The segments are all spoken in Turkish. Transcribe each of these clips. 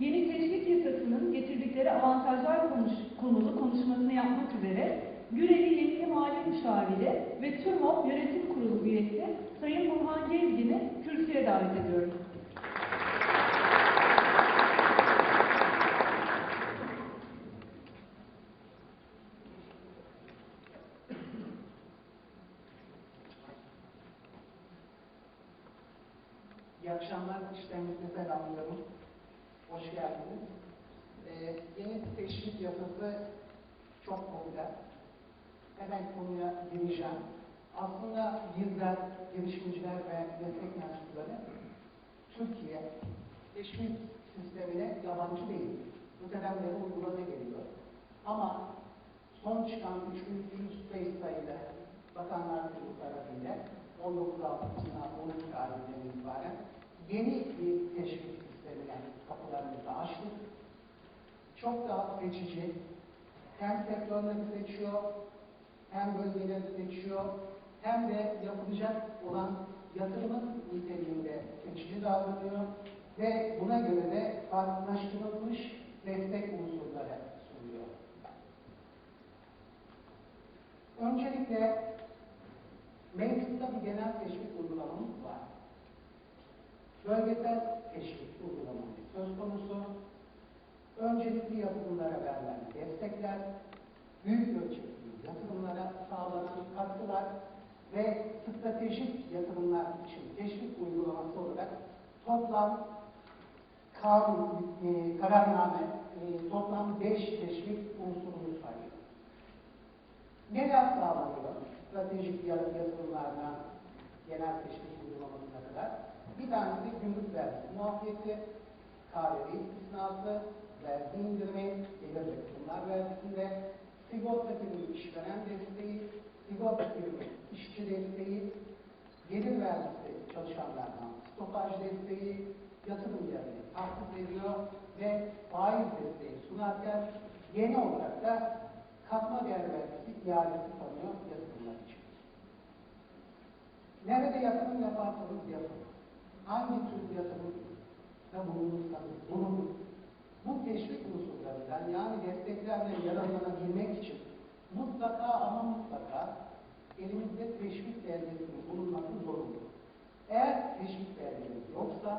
yeni teşvik yasasının getirdikleri avantajlar konuş, konulu konuşmasını yapmak üzere Güreli Yeni Mali Müşaviri ve TÜRMOP Yönetim Kurulu üyesi Sayın Burhan Gezgin'i kürsüye davet ediyorum. Hemen konuya gireceğim. Aslında bizler, girişimciler ve meslek mensupları Türkiye teşvik sistemine yabancı değil. Dönemde uygulama geliyor. Ama son çıkan 3105 sayılı Bakanlar Kurulu tarafıyla 19 Ağustos'tan 12 tarihinden itibaren yeni bir teşvik sistemine kapılarımızı açtık. Çok daha seçici, hem sektörleri seçiyor, hem bölgeleri seçiyor, hem de yapılacak olan yatırımın niteliğinde seçici davranıyor ve buna göre de farklılaştırılmış destek unsurları sunuyor. Öncelikle mevcutta bir genel teşvik uygulamamız var. Bölgesel teşvik uygulamamız söz konusu. Öncelikli yatırımlara verilen destekler, büyük ölçekli yatırımlara sağlanan katkılar ve stratejik yatırımlar için teşvik uygulaması olarak toplam kanun, e, kararname, e, toplam 5 teşvik unsurunu sayıyor. Neler sağlanıyor? Stratejik yatırımlardan genel teşvik uygulamasına kadar. Bir tanesi gümrük vergisi muafiyeti, KDV istisnası, vergi indirimi, gelir ve kurumlar vergisinde, sigorta primi işveren desteği, sigorta primi işçi desteği, gelir vergisi çalışanlardan stopaj desteği, yatırım yerine tahsis ediyor ve faiz desteği sunarken yeni olarak da katma değer vergisi iadesi tanıyor yatırımlar için. Nerede yatırım yaparsanız yapın. Hangi tür yatırımda bulunursanız bulunun. Bu teşvik unsurlarından yani desteklerle yararlanabilmek için mutlaka ama mutlaka elimizde teşvik belgesinin bulunması zorunlu. Eğer teşvik belgemiz yoksa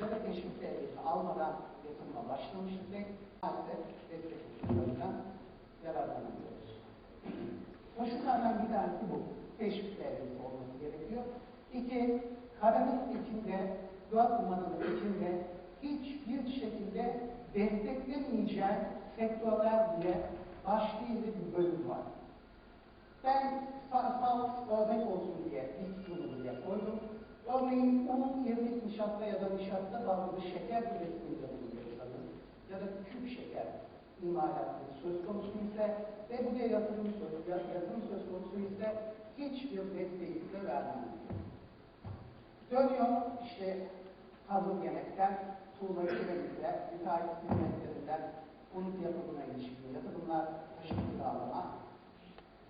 ya da teşvik belgesi almadan yatırıma başlamışsak maalesef destek unsurlarından yararlanamıyoruz. Koşullardan bir tanesi bu. Teşvik belgesi olması gerekiyor. İki, karanın içinde, dört numaranın içinde desteklemeyeceğin sektörler diye başlığı bir bölüm var. Ben sağ örnek olsun diye ilk bunu diye koydum. Örneğin un, irmik nişasta ya da nişasta bazlı şeker üretiminde bulunuyorsanız ya da küp şeker imalatı söz konusu ise ve bu da yatırım söz, yatırım söz konusu ise hiçbir desteği size vermem. Dönüyor işte hazır yemekten, tuğla kiremizle, müteahhit hizmetlerinden, konut yapımına ilişkin yatırımlar, taşıt kiralama,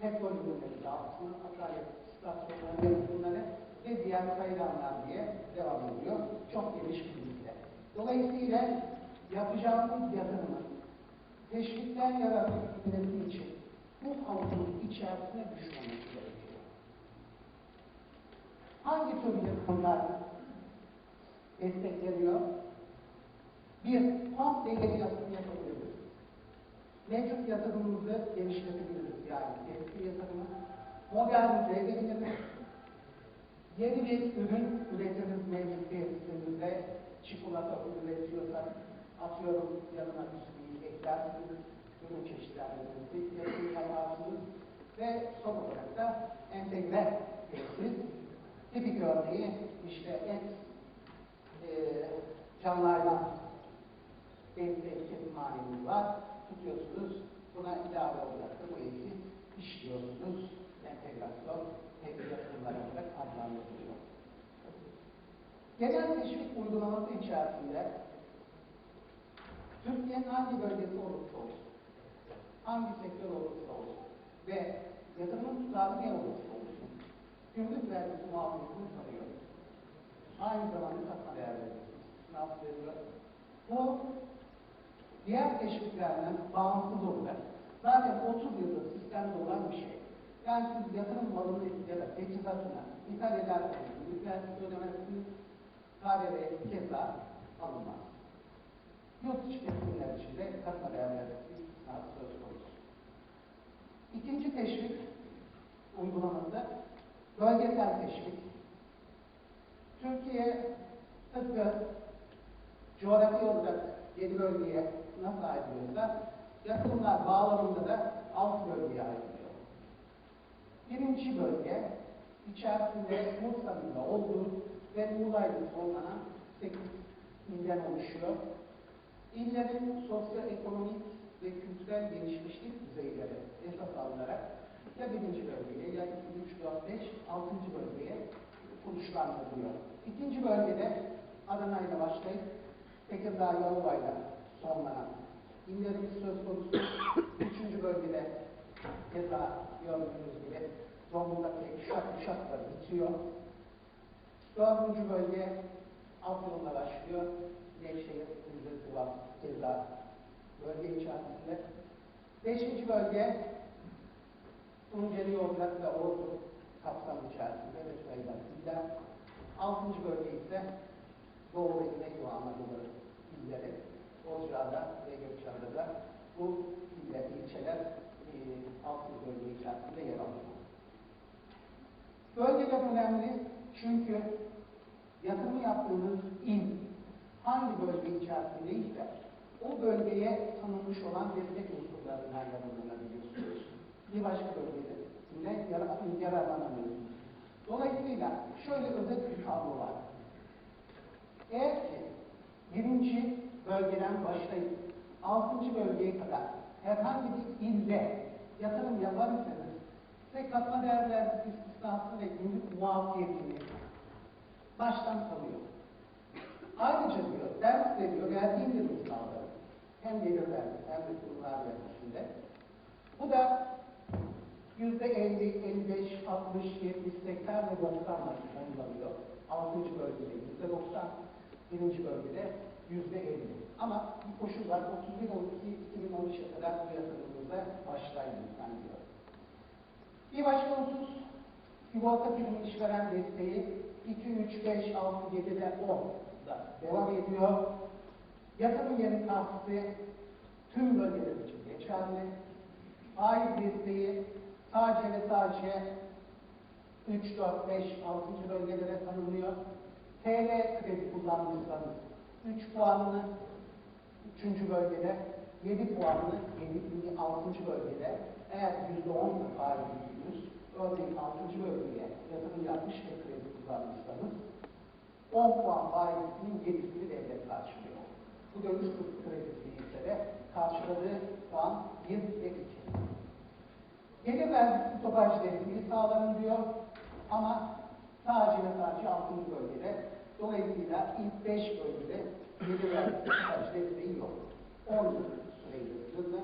petrol ürünleri dağıtımı, akaryakıt istasyonları yapımları ve diğer kayranlar diye devam ediyor. Çok geniş bir liste. Dolayısıyla yapacağımız yatırımın teşvikten yararlanabilmesi için bu havuzun içerisine düşmemiz gerekiyor. Hangi tür yatırımlar destekleniyor? Bir, komple yeni yatırım yapabiliriz. Mevcut yatırımımızı genişletebiliriz yani eski yatırımı. Modernize edebiliriz. Yeni bir ürün üretiriz mevcut tesisimizde. Çikolata üretiyorsak atıyorum yanına bisküvi eklersiniz. Ürün çeşitlendirmesi yatırım yaparsınız. Ve son olarak da entegre tesis. Tipik örneği işte et e, canlardan belli kesim halimiz var. Tutuyorsunuz. Buna ilave olarak da bu eti işliyorsunuz. Entegrasyon tek yatırımlar olarak adlandırılıyor. Genel teşvik uygulaması içerisinde Türkiye'nin hangi bölgesi olursa olsun, hangi sektör olursa olsun ve yatırım tutarı ne olursa olsun, gümrük vergisi muafiyetini tanıyoruz. Aynı zamanda katma değer vergisi veriyor. Bu diğer teşviklerden bağımsız olarak zaten 30 yıldır sistemde olan bir şey. Yani siz yatırım malını ya da teçhizatına ithal ederseniz, ithal ödemesini KDV keza alınmaz. Yurt içi kesimler içinde katma değerler istisnası söz konusu. İkinci teşvik uygulaması bölgesel teşvik. Türkiye tıpkı coğrafi olarak yedi bölgeye nasıl ayrılıyorsa yatırımlar bağlamında da alt bölgeye ayrılıyor. Birinci bölge içerisinde Bursa'nın da olduğu ve Muğla'yla sonlanan 8 ilden oluşuyor. İllerin sosyoekonomik ve kültürel gelişmişlik düzeyleri esas alınarak ya birinci bölgeye ya 2, 3, 4, 5, 6. bölgeye konuşlandırılıyor. İkinci bölgede Adana ile başlayıp Tekirdağ Yalova'yla sonlanan illerimiz söz konusu. Üçüncü bölgede keza gördüğünüz gibi Zonguldak ve Kuşak Kuşak'la bitiyor. Dördüncü bölge Afyon'la başlıyor. Nevşehir, Rize, Sivas, keza bölge içerisinde. Beşinci bölge Tunceli, Yozgat ve Ordu kapsamı içerisinde ve sayılan iller. Altıncı bölge ise Doğu ve Güneydoğu Anadolu illeri. Bozcaada ve Gökçeada'da bu iller, ilçeler e, altıncı bölge içerisinde yer alıyor. Bölgeler önemli çünkü yatırım yaptığınız il hangi bölge içerisindeyse o bölgeye tanınmış olan destek unsurlarından yararlanabiliyorsunuz. Bir başka bölgede yararlanamıyorsunuz. Dolayısıyla şöyle özet bir tablo var. Eğer ki birinci bölgeden başlayıp altıncı bölgeye kadar herhangi bir ilde yatırım yaparsanız size katma değerler istisnası ve gümrük muafiyetini baştan kalıyor. Ayrıca diyor, ders veriyor, verdiğim bir sağlarım. Hem gelir vergisi hem de kurumlar vergisinde. Bu da yüzde 50, 55, 60, 70, 80 ve 90 kullanılıyor. Altıncı bölgede yüzde 90, birinci bölgede yüzde 50. Ama bir koşul var, 31 12 2013'e kadar bu yatırımımıza başlayın diyor. Bir başka husus, sigorta primi işveren desteği 2, 3, 5, 6, 7'de 10 da devam ediyor. Yatırım yeri tahsisi tüm bölgeler için geçerli. Faiz desteği sadece ve sadece 3, 4, 5, 6. bölgelere tanınıyor. TL kredi kullanmışsanız 3 puanlı 3. bölgede, 7 puanlı 7. 6. bölgede eğer %10 da faiz yüzünüz, örneğin 6. bölgeye yatırım yapmış ve kredi kullanmışsanız 10 puan faizinin 7'sini devlet karşılıyor. Bu döviz kredisi ise de karşıladığı puan 1 ve 2. Gelir vergisi stopaj desteği sağlanıyor ama sadece ve sadece 6. bölgede. Dolayısıyla ilk 5 bölgede gelir vergisi stopaj desteği yok. 10 yıl süreyle sınırlı.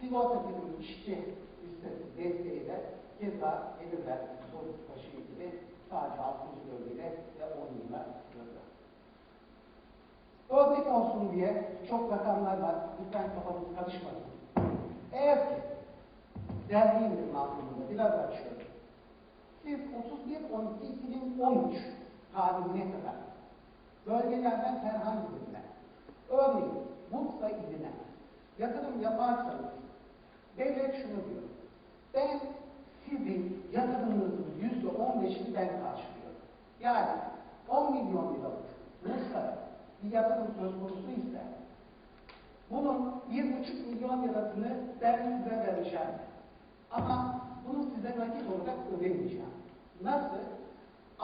Sigorta primi işçi listesi desteği de keza gelir vergisi stopajı ilgili sadece 6. bölgede ve 10 yıla sınırlı. Örnek olsun diye çok rakamlar var. Lütfen kafanız karışmasın. Eğer ki dergi indirim anlamında biraz açıyorum. Siz 31-12-2013 tarihine kadar bölgelerden herhangi birine, örneğin Bursa iline yatırım yaparsanız devlet şunu diyor. Ben sizin yatırımınızın yüzde on beşini ben karşılıyorum. Yani 10 milyon liralık Bursa'ya bir yatırım söz konusu ise bunun bir buçuk milyon lirasını ben size vereceğim. Ama bunu size nakit olarak ödemeyeceğim. Nasıl?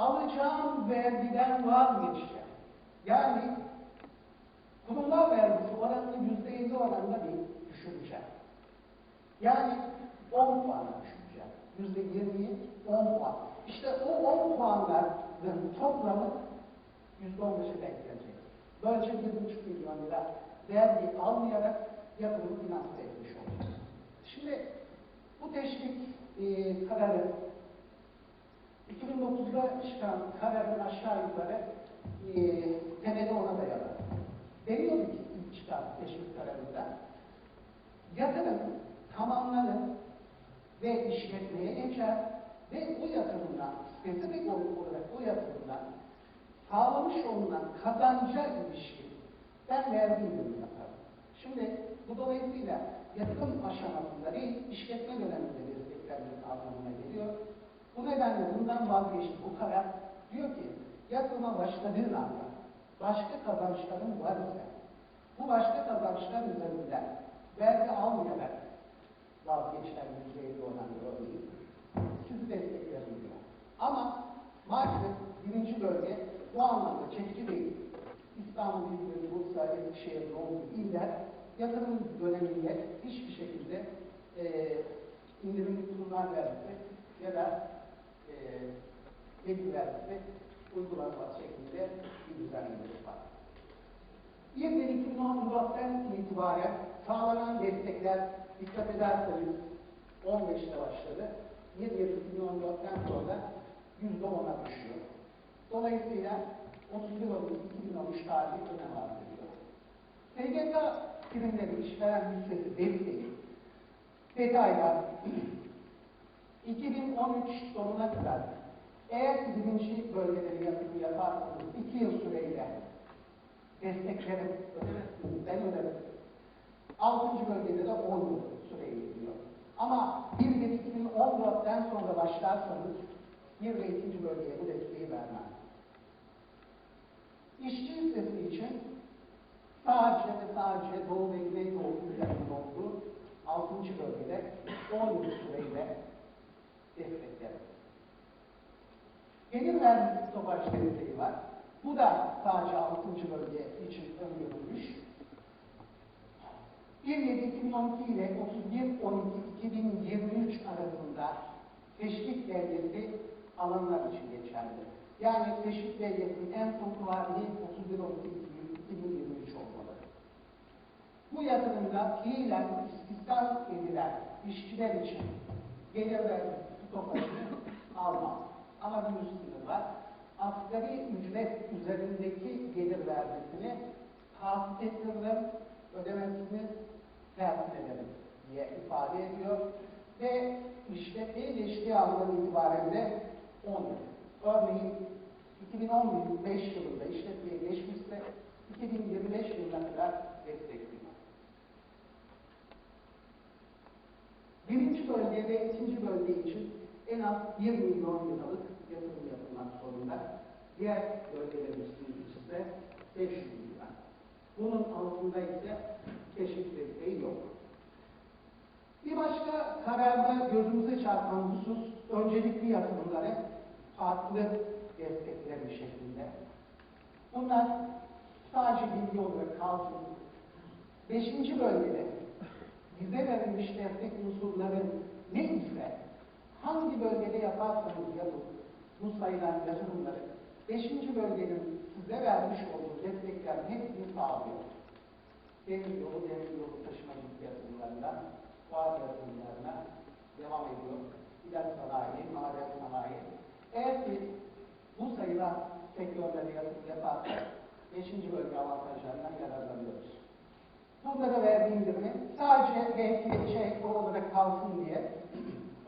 Alacağım vergiden vazgeçeceğim. Yani kurumlar vergisi oranını yüzde elli oranında bir düşüreceğim. Yani 10 puan düşüreceğim. Yüzde yirmiyi 10 puan. İşte o 10 puanların toplamı yüzde on beşe denk gelecek. Böylece bir buçuk milyon lira vergi almayarak yatırımı finanse etmiş olacak. Şimdi bu teşvik e, kararı 2009'da çıkan kararın aşağı yukarı e, temeli ona dayalı. Deniyordu ki ilk çıkan teşvik kararında yatırım tamamlanır ve işletmeye geçer ve bu yatırımdan, spesifik olarak bu yatırımdan sağlamış olunan kazanca ilişkin ben vergi indirimi yaparım. Şimdi bu dolayısıyla yatırım aşamasında değil, işletme döneminde desteklenmesi anlamına geliyor. Bu nedenle bundan vazgeçti. Bu karar diyor ki yatırıma başladığın anda başka kazançların var ise bu başka kazançlar üzerinden vergi almayarak vazgeçilen yüzeyde olan bir örneğin sizi desteklerim diyor. Ama maalesef birinci bölge bu anlamda çekici değil. İstanbul, İzmir, Bursa, Eskişehir'in olduğu iller yatırım döneminde hiçbir şekilde e, indirimli sunumlar vermesi ya da e, vergi vermesi uygulanması şeklinde bir düzenlemeleri var. 1 2014'ten itibaren sağlanan destekler dikkat ederseniz 15'te başladı. 1 2014'ten sonra %10'a düşüyor. Dolayısıyla 31 Aralık 2013 tarihi önem arz ediyor. SGK primleri işveren listesi desteği detaylar 2013 sonuna kadar eğer birinci bölgeleri yatırım yaparsanız 2 yıl süreyle destekleri ödemezsiniz, ben öderim. Altıncı bölgede de 10 yıl süreyi gidiyor. Ama 1 2014'ten sonra başlarsanız bir ve ikinci bölgeye bu desteği vermez. İşçi listesi için sadece ve sadece Doğu ve Güneydoğu ülkelerinin olduğu 6. bölgede 10 yıl süreyle destekler. Gelir vergisi stopaj desteği var. Bu da sadece 6. bölge için öngörülmüş. 1-7-2012 ile 31-12-2023 arasında teşvik devleti alanlar için geçerli. Yani teşvik devletinin en son tarihi 31-12-2023 olmalı. Bu yatırımda fiilen istihdam edilen işçiler için gelir vergisi almam. Ama bir üstünü var. Asgari ücret üzerindeki gelir vergisini tahsis ettiririm, ödemesini tersin ederim diye ifade ediyor. Ve işletmeye geçtiği andan itibaren de 10 yıl. Örneğin 2015 yılında işletmeye geçmişse 2025 yılına kadar destekliyor. Birinci bölge ve ikinci bölge için en az 1 milyon liralık yatırım yapılmak zorunda. Diğer bölgelerimizin ise 500 lira. Bunun altında ise teşvik desteği yok. Bir başka kararda gözümüze çarpan husus öncelikli yatırımları farklı destekleri şeklinde. Bunlar sadece bilgi olarak kalsın. Beşinci bölgede bize verilmiş destek unsurları ne ise hangi bölgede yaparsanız yapın bu sayılan yatırımları beşinci bölgenin size vermiş olduğu desteklerin hepsini sağlıyor. Deniz yolu, deniz yolu taşımacılık yatırımlarından, fuar yatırımlarına devam ediyor. İlaç sanayi, maden sanayi. Eğer ki bu sayılan sektörlere yatırım yaparsak beşinci bölge avantajlarından yararlanıyoruz. Burada da vergi indirimi sadece belki şey olarak kalsın diye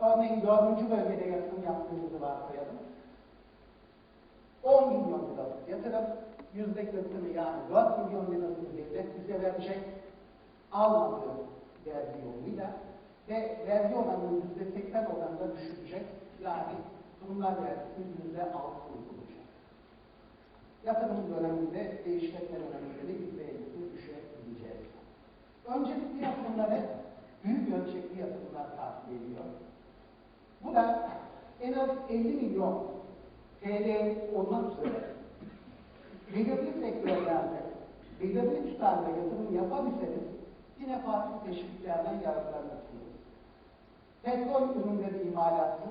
örneğin dördüncü bölgede yatırım yaptığımızı varsayalım. 10 milyon liralık yatırım yüzde kırkını yani 4 milyon lirasını devlet bize verecek almadığı vergi yoluyla ve vergi oranını yüzde 80 oranında düşürecek. Yani bunlar vergisini yüzde 6 uygulayacak. Yatırım döneminde ve işletme döneminde de yüzde 50'sini düşürebileceğiz. Öncelikli yatırımları büyük ölçekli yatırımlar takip ediyor. Bu da en az 50 milyon TL olmak üzere belirli sektörlerde belirli tutarla yatırım yapabilseniz yine farklı teşviklerden yararlanırsınız. Petrol ürünleri imalatı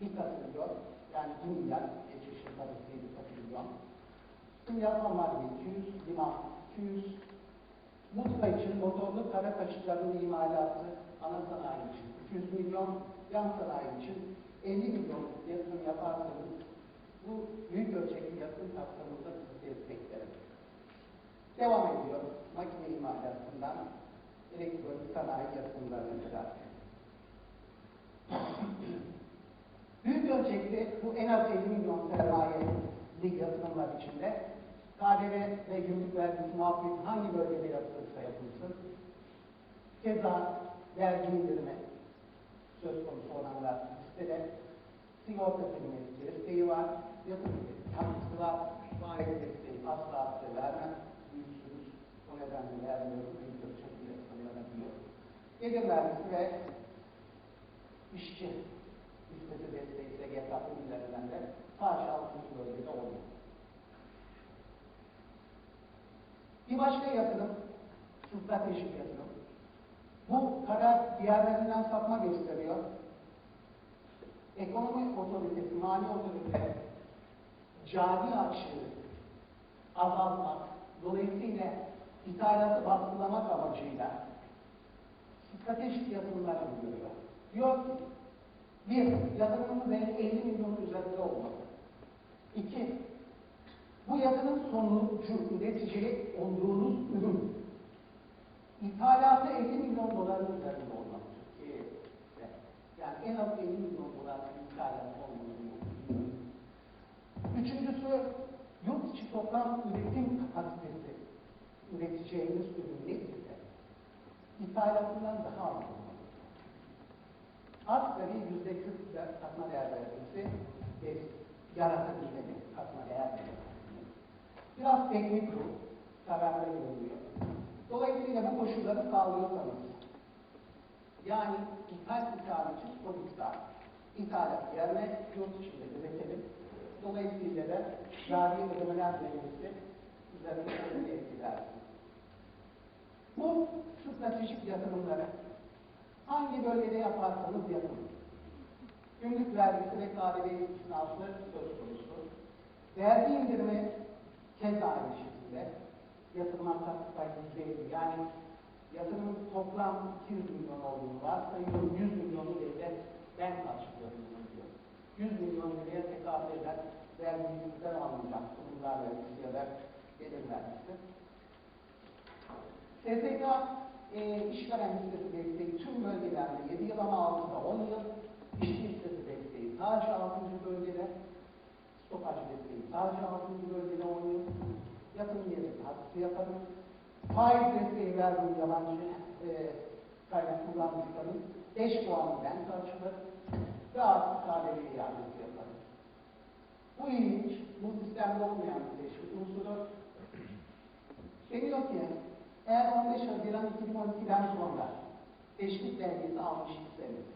dikkat ediliyor. Yani 1 milyar, geçmişin parası dikkat ediliyor. Kimyasal madde 200, liman 200, Mutka için motorlu kara kaşıklarının imalatı ana sanayi için 200 milyon, yan sanayi için 50 milyon yatırım yaparsanız bu büyük ölçekli yatırım kapsamında sizi desteklerim. Devam ediyor makine imalatından elektronik sanayi yatırımlarına kadar. Büyük ölçekli bu en az 50 milyon sermayeli yatırımlar içinde KDV ve gümrük vergisi muhabbeti hangi bölgede yapılırsa yapılsın, keza vergi indirimi söz konusu olanlar listede, sigorta primi desteği var, yatırım katkısı var, faiz desteği asla size vermem, büyüksünüz, o nedenle vermiyorum, büyük ölçekli yatırımlara diyor. Gelir vergisi ve işçi listesi desteği SGK primlerinden de sadece 6. bölgede oluyor. Bir başka yatırım, stratejik yatırım. Bu karar diğerlerinden sapma gösteriyor. Ekonomi otoritesi, mali otorite, cari açığı azaltmak, dolayısıyla ithalatı baskılamak amacıyla stratejik yatırımlar uyguluyor. Diyor ki, bir, yatırımımız 50 milyon üzerinde olmalı. İki, bu yatırım sonucu üretici olduğunuz ürün ithalatı 50 milyon doların üzerinde olmalı Türkiye'de. Yani en az 50 milyon dolar ithalat olmalı. Üçüncüsü, yurt içi toplam üretim kapasitesi üreteceğiniz ürün neyse ithalatından daha az olmalı. Asgari yüzde 40 katma değer vergisi ve yaratabilmeli katma değer vergisi. Biraz teknik bu, kararlara görülüyor. Dolayısıyla bu koşulları sağlıyorsanız, yani ithal ithalatçı politikta, ithalat yerine yurt içinde üretelim. Dolayısıyla da cari ödemeler dengesi üzerinde etkiler. Bu stratejik yatırımları hangi bölgede yaparsanız yapın. Gümrük vergisi ve KDV istisnası söz konusu. Vergi indirimi keza aynı şekilde katkı payı %50. Yani yatırımın toplam 200 milyon olduğunu varsayıyorum 100 milyonu liraya ben karşılıyorum diyor. 100 milyon liraya tekabül eden vergimizden alınacak kurumlar vergisi ya da gelir vergisi. SSK e, işveren listesi desteği tüm bölgelerde 7 yıl ama altında 10 yıl, işçi listesi desteği sadece 6. bölgede, stopaj desteği sadece 6. bölgede 10 yıl, yatırım yeri hakkı yaparım, faiz desteği verdiğim yabancı e, kaynak kullanmışların 5 puanı ben karşılarım ve artık KDV iadesi yaparım. Bu ilginç, bu sistemde olmayan bir teşvik unsuru. Deniyor ki, eğer 15 Haziran 2012'den sonra teşvik belgesi almış iseniz,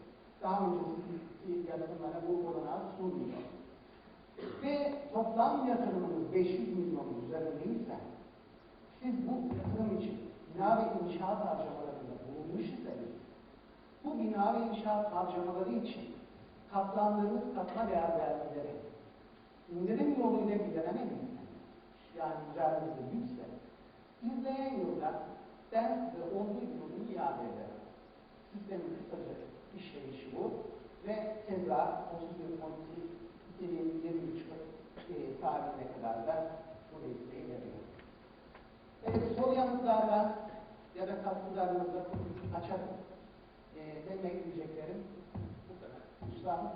daha önceki yatırımlara bu olanağı sunmuyor. Ve toplam yatırımınız 500 milyon üzerindeyse, siz bu yatırım için bina ve inşaat harcamalarında bulunmuş iseniz, bu bina ve inşaat harcamaları için katlandığınız katma değer vergileri indirim yoluyla giderememişseniz, yani üzerinizde yükse, izleyen yılda ben size olduğu bunu iade ederim. Sistemin kısaca işleyişi bu ve keza 31 2023 e, tarihine kadar da bu desteği veriyor. Evet, soru yanıtlarla ya da katkılarınızla açarım. E, benim ekleyeceklerim bu kadar. Üstadım.